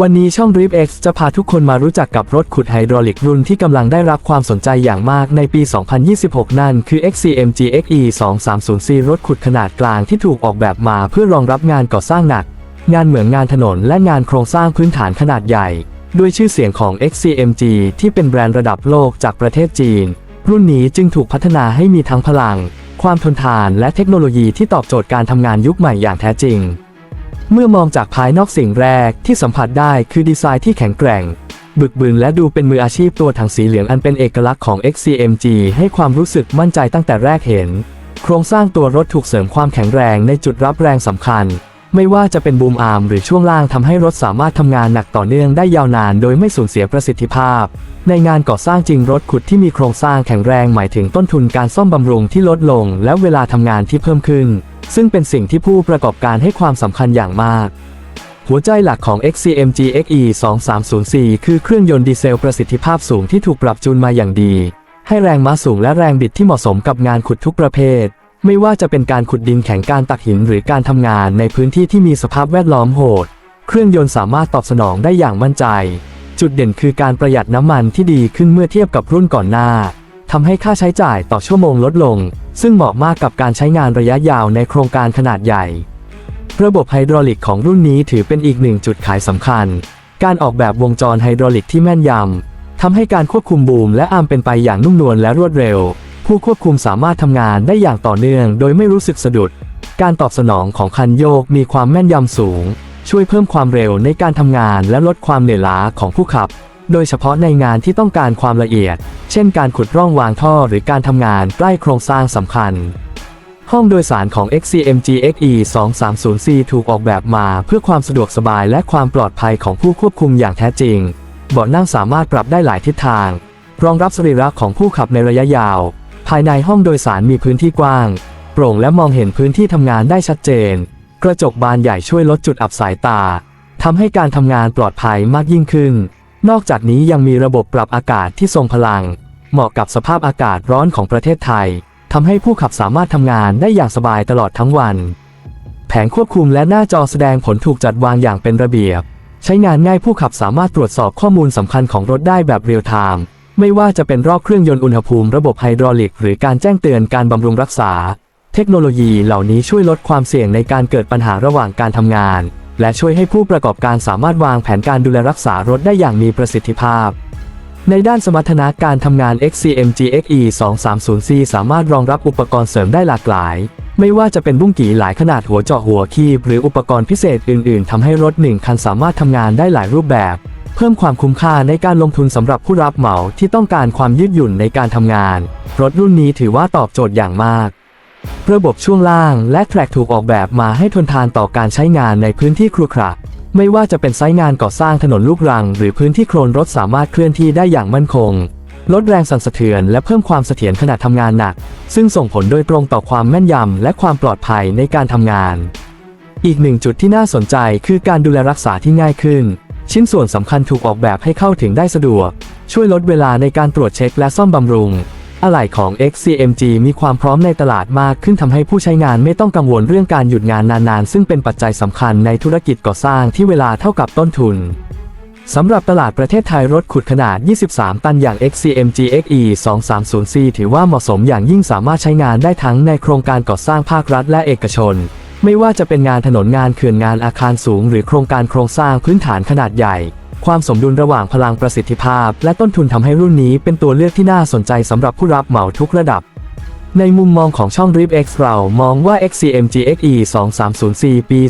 วันนี้ช่อง Drip X จะพาทุกคนมารู้จักกับรถขุดไฮดรอลิกรุ่นที่กำลังได้รับความสนใจอย่างมากในปี 2026 นั่นคือ XCMG XE 230C รถขุดขนาดกลางที่ถูกออกแบบมาเพื่อรองรับงานก่อสร้างหนัก งานเหมืองงานถนนและงานโครงสร้างพื้นฐานขนาดใหญ่ ด้วยชื่อเสียงของ XCMG ที่เป็นแบรนด์ระดับโลกจากประเทศจีน รุ่นนี้จึงถูกพัฒนาให้มีทั้งพลัง ความทนทานและเทคโนโลยีที่ตอบโจทย์การทำงานยุคใหม่อย่างแท้จริง เมื่อมองจากภายนอกสิ่งแรกที่สัมผัสได้คือดีไซน์ที่แข็งแกร่ง บึกบึนและดูเป็นมืออาชีพตัวถังสีเหลืองอันเป็นเอกลักษณ์ของ XCMG ให้ความรู้สึกมั่นใจตั้งแต่แรกเห็น โครงสร้างตัวรถถูกเสริมความแข็งแรงในจุดรับแรงสำคัญ ไม่ว่าจะเป็นบูมอาร์มหรือช่วงล่างทำให้รถสามารถทำงานหนักต่อเนื่องได้ยาวนานโดยไม่สูญเสียประสิทธิภาพ ในงานก่อสร้างจริงรถขุดที่มีโครงสร้างแข็งแรงหมายถึงต้นทุนการซ่อมบำรุงที่ลดลง และเวลาทำงานที่เพิ่มขึ้น ซึ่งเป็นสิ่งที่ผู้ประกอบการให้ความสำคัญอย่างมากหัวใจหลักของ XCMG XE 2304คือเครื่องยนต์ดีเซลประสิทธิภาพสูงที่ถูกปรับจูนมาอย่างดี ให้แรงม้าสูงและแรงบิดที่เหมาะสมกับงานขุดทุกประเภท ไม่ว่าจะเป็นการขุดดินแข็งการตักหินหรือการทำงานในพื้นที่ที่มีสภาพแวดล้อมโหด เครื่องยนต์สามารถตอบสนองได้อย่างมั่นใจ จุดเด่นคือการประหยัดน้ำมันที่ดีขึ้นเมื่อเทียบกับรุ่นก่อนหน้าทำให้ค่าใช้จ่ายต่อชั่วโมงลดลง ซึ่งเหมาะมากกับการใช้งานระยะยาวในโครงการขนาดใหญ่ ระบบไฮดรอลิกของรุ่นนี้ถือเป็นอีกหนึ่งจุดขายสำคัญ การออกแบบวงจรไฮดรอลิกที่แม่นยำทำให้การควบคุมบูมและอาร์มเป็นไปอย่างนุ่มนวลและรวดเร็ว ผู้ควบคุมสามารถทำงานได้อย่างต่อเนื่องโดยไม่รู้สึกสะดุด การตอบสนองของคันโยกมีความแม่นยำสูง ช่วยเพิ่มความเร็วในการทำงานและลดความเหนื่อยล้าของผู้ขับ โดยเฉพาะในงานที่ต้องการความละเอียด เช่นการขุดร่องวางท่อหรือการทำงานใกล้โครงสร้างสำคัญ ห้องโดยสารของ XCMG XE 230C ถูกออกแบบมาเพื่อความสะดวกสบายและความปลอดภัยของผู้ควบคุมอย่างแท้จริง เบาะนั่งสามารถปรับได้หลายทิศทาง รองรับสรีระของผู้ขับในระยะยาวายในห้องโดยสารมีพื้นที่กว้าง โปร่งและมองเห็นพื้นที่ทำงานได้ชัดเจน กระจกบานใหญ่ช่วยลดจุดอับสายตาทำให้การทำงานปลอดภัยมากยิ่งขึ้น นอกจากนี้ยังมีระบบปรับอากาศที่ทรงพลัง เหมาะกับสภาพอากาศร้อนของประเทศไทยทำให้ผู้ขับสามารถทำงานได้อย่างสบายตลอดทั้งวัน แผงควบคุมและหน้าจอแสดงผลถูกจัดวางอย่างเป็นระเบียบ ใช้งานง่ายผู้ขับสามารถตรวจสอบข้อมูลสำคัญของรถได้แบบเรียลไทม์ ไม่ว่าจะเป็นรอบเครื่องยนต์อุณหภูมิระบบไฮดรอลิก หรือการแจ้งเตือนการบำรุงรักษา เทคโนโลยีเหล่านี้ช่วยลดความเสี่ยงในการเกิดปัญหาระหว่างการทำงาน และช่วยให้ผู้ประกอบการสามารถวางแผนการดูแลรักษารถได้อย่างมีประสิทธิภาพ ในด้านสมรรถนะการทำงาน XCMG XE 230C สามารถรองรับอุปกรณ์เสริมได้หลากหลาย ไม่ว่าจะเป็นบุ้งกี่หลายขนาดหัวเจาะหัวคีบหรืออุปกรณ์พิเศษอื่น ๆทำให้รถหนึ่งคันสามารถทำงานได้หลายรูปแบบ เพิ่มความคุ้มค่าในการลงทุนสำหรับผู้รับเหมาที่ต้องการความยืดหยุ่นในการทำงาน รถรุ่นนี้ถือว่าตอบโจทย์อย่างมาก ระบบช่วงล่างและแทร็กถูกออกแบบมาให้ทนทานต่อการใช้งานในพื้นที่ครุขระไม่ว่าจะเป็นไซต์งานก่อสร้างถนนลูกรัง หรือพื้นที่โคลนรถสามารถเคลื่อนที่ได้อย่างมั่นคง ลดแรงสั่นสะเทือนและเพิ่มความเสถียรขณะทำงานหนัก ซึ่งส่งผลโดยตรงต่อความแม่นยำและความปลอดภัยในการทำงาน อีกหนึ่งจุดที่น่าสนใจคือการดูแลรักษาที่ง่ายขึ้น ชิ้นส่วนสำคัญถูกออกแบบให้เข้าถึงได้สะดวก ช่วยลดเวลาในการตรวจเช็คและซ่อมบำรุง อะไหล่ของ XCMG มีความพร้อมในตลาดมากขึ้นทำให้ผู้ใช้งานไม่ต้องกังวลเรื่องการหยุดงานนานๆ ซึ่งเป็นปัจจัยสำคัญในธุรกิจก่อสร้างที่เวลาเท่ากับต้นทุนสำหรับตลาดประเทศไทยรถขุดขนาด 23 ตันอย่าง XCMG XE 230C ถือว่าเหมาะสมอย่างยิ่งสามารถใช้งานได้ทั้งในโครงการก่อสร้างภาครัฐและเอกชน ไม่ว่าจะเป็นงานถนนงานเขื่อนงานอาคารสูง หรือโครงการโครงสร้างพื้นฐานขนาดใหญ่ ความสมดุลระหว่างพลังประสิทธิภาพ และต้นทุนทำให้รุ่นนี้เป็นตัวเลือกที่น่าสนใจสำหรับผู้รับเหมาทุกระดับ ในมุมมองของช่อง r i p X เรามองว่า XCMG XE 230C ปี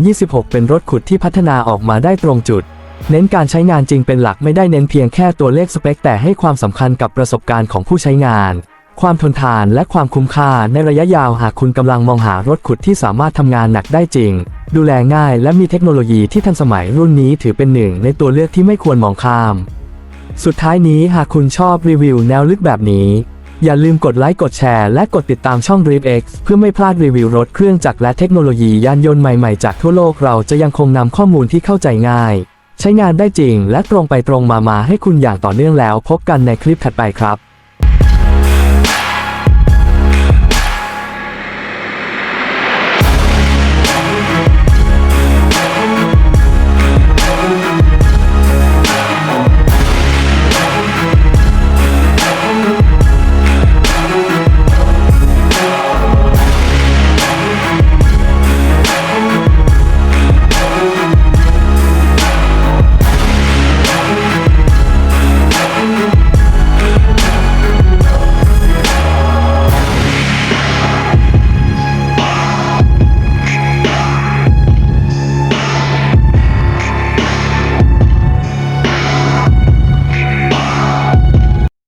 2026 เป็นรถขุดที่พัฒนาออกมาได้ตรงจุด เน้นการใช้งานจริงเป็นหลักไม่ได้เน้นเพียงแค่ตัวเลขสเปคแต่ให้ความสำคัญกับประสบการณ์ของผู้ใช้งาน ความทนทานและความคุ้มค่าในระยะยาวหากคุณกำลังมองหารถขุดที่สามารถทำงานหนักได้จริง ดูแลง่ายและมีเทคโนโลยีที่ทันสมัยรุ่นนี้ถือเป็นหนึ่งในตัวเลือกที่ไม่ควรมองข้าม สุดท้ายนี้หากคุณชอบรีวิวแนวลึกแบบนี้ อย่าลืมกดไลค์กดแชร์และกดติดตามช่อง Drip X เพื่อไม่พลาดรีวิวรถเครื่องจักรและเทคโนโลยียานยนต์ใหม่ๆจากทั่วโลกเราจะยังคงนำข้อมูลที่เข้าใจง่าย ใช้งานได้จริง และตรงไปตรงมามาให้คุณอย่างต่อเนื่องแล้ว พบกันในคลิปถัดไปครับ